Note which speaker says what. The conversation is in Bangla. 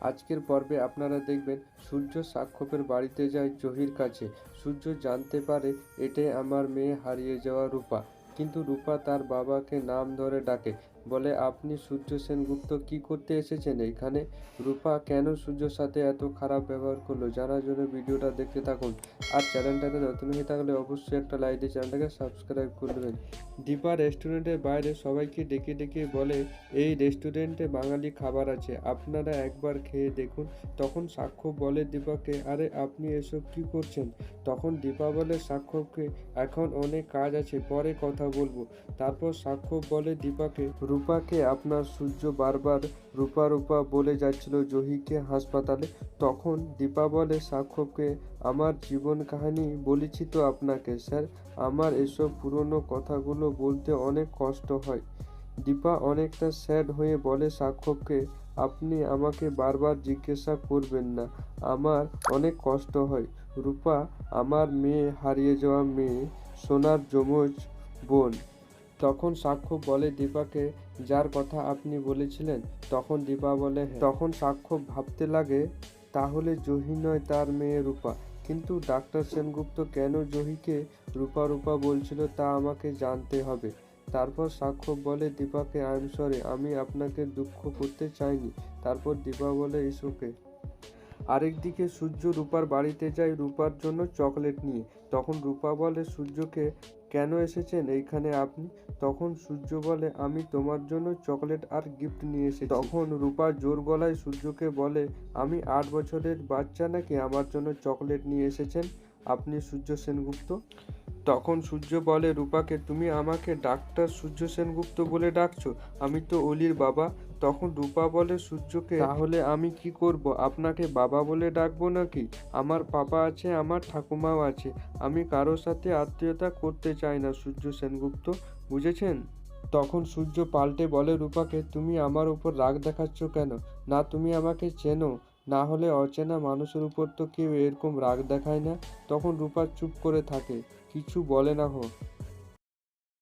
Speaker 1: আজকের পর্বে আপনারা দেখবেন, সূর্য সাক্ষপের বাড়িতে যায় জহির কাছে। সূর্য জানতে পারে, এটাই আমার মেয়ে হারিয়ে যাওয়া রূপা। কিন্তু রূপা তার বাবাকে নাম ধরে ডাকে। বলে, আপনি সূর্য সেনগুপ্ত কি করতে এসেছেন এখানে? রূপা, কেন সূর্যর সাথে এত খারাপ ব্যবহার করল? জানার জন্য ভিডিওটা দেখতে থাকুন। আর চ্যানেলটাতে নতুন হয়ে থাকলে অবশ্যই একটা লাইক দিয়ে চ্যানেলটাকে সাবস্ক্রাইব করবেন দীপা রেস্টুরেন্টের বাইরে সবাইকে ডেকে ডেকে বলে, এই রেস্টুরেন্টে বাঙালি খাবার আছে, আপনারা একবার খেয়ে দেখুন। তখন সাক্ষ্য বলে দীপাকে, আরে, আপনি এসব কি করছেন? তখন দীপা বলে, সাক্ষ্যকে, এখন অনেক কাজ আছে, পরে কথা বলব। তারপর সাক্ষ্য বলে দীপাকে রূপাকে আপনার সূর্য বারবার রূপা রূপা বলে যাচ্ছিল জহিকে হাসপাতালে, তখন দীপা বলে সাক্ষ্যকে আমার জীবন কাহিনী বলেছি তো আপনাকে, স্যার। আমার এসব পুরনো কথাগুলো বলতে অনেক কষ্ট হয়। দীপা অনেকটা স্যাড হয়ে বলে সাক্ষ্যকে আপনি আমাকে বারবার জিজ্ঞাসা করবেন না। আমার অনেক কষ্ট হয়। রূপা আমার মেয়ে, হারিয়ে যাওয়া মেয়ে, সোনার যমজ বোন। তখন সাক্ষ্য বলে দীপাকে, যার কথা আপনি বলেছিলেন, তখন দীপা বলে "হ্যাঁ।" তখন সাক্ষ্য ভাবতে লাগে, তাহলে জহি নয় তার মেয়ে রূপা। কিন্তু ডাক্তার সেনগুপ্ত কেন জহিকে রূপা রূপা বলছিল তা আমাকে জানতে হবে। তারপর সাক্ষ্য বলে, দীপাকে, আই এম সরি, আমি আপনাকে দুঃখ করতে চাইনি। তারপর দীপা বলে ইসোকে আরেকদিকে সূর্য রূপার বাড়িতে যায় রূপার জন্য চকলেট নিয়ে। তখন রূপা বলে, সূর্যকে কেন এসেছেন এইখানে আপনি? তখন সূর্য বলে, আমি তোমার জন্য চকলেট আর গিফট নিয়ে এসেছি। তখন রূপা জোর গলায় সূর্যকে বলে, আমি আট বছরের বাচ্চা নাকি আমার জন্য চকলেট নিয়ে এসেছেন? আপনি সূর্য সেনগুপ্ত? তখন সূর্য বলে, রূপাকে, তুমি আমাকে ডাক্তার সূর্য সেনগুপ্ত বলে ডাকছো? আমি তো অলির বাবা। তখন রূপা বলে, সূর্যকে, তাহলে আমি কি করব? আপনাকে বাবা বলে ডাকবো নাকি? আমার পাপা আছে, আমার ঠাকুমাও আছে। আমি কারোর সাথে আত্মীয়তা করতে চাই না, সূর্য সেনগুপ্ত। বুঝেছেন? তখন সূর্য পাল্টে বলে, রূপাকে, তুমি আমার উপর রাগ দেখাচ্ছ কেন? না, তুমি আমাকে চেনো। না হলে অচেনা মানুষের উপর তো কেউ এরকম রাগ দেখায় না। তখন রূপা চুপ করে থাকে। কিছু বলে না হো।